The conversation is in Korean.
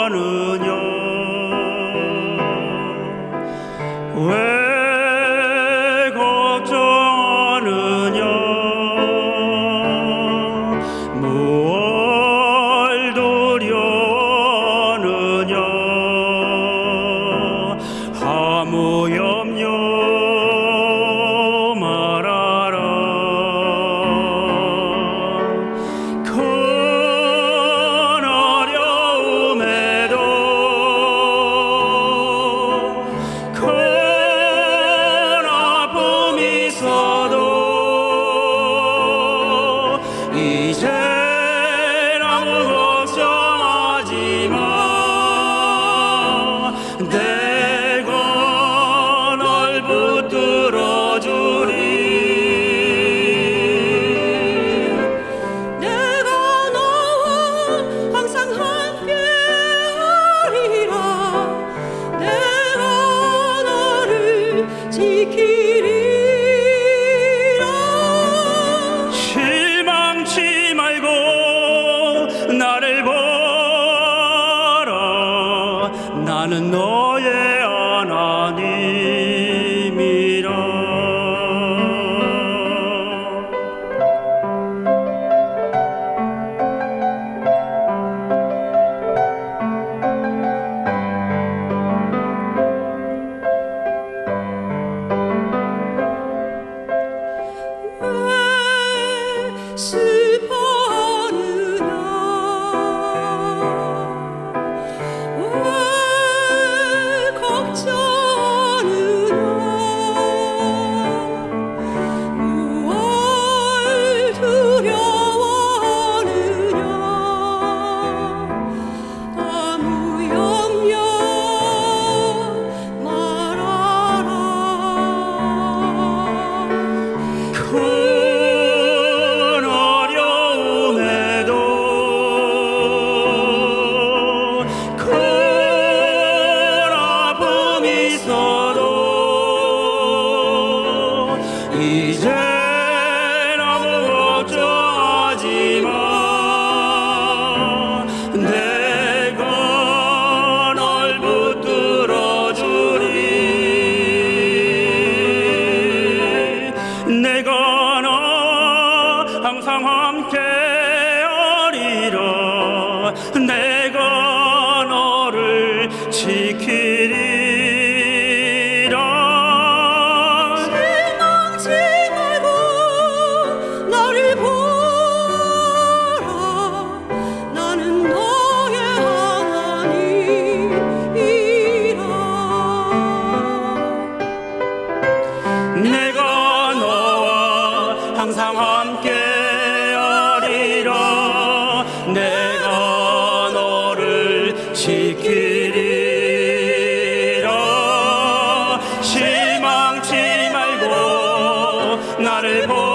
voile 이제랑 걱정하지 마 내가 널 붙들어 주리. 내가 너와 항상 함께하리라. 내가 너를 지키리. 나를 보라 나는 너 이제 지키리라 실망치 말고 나를 보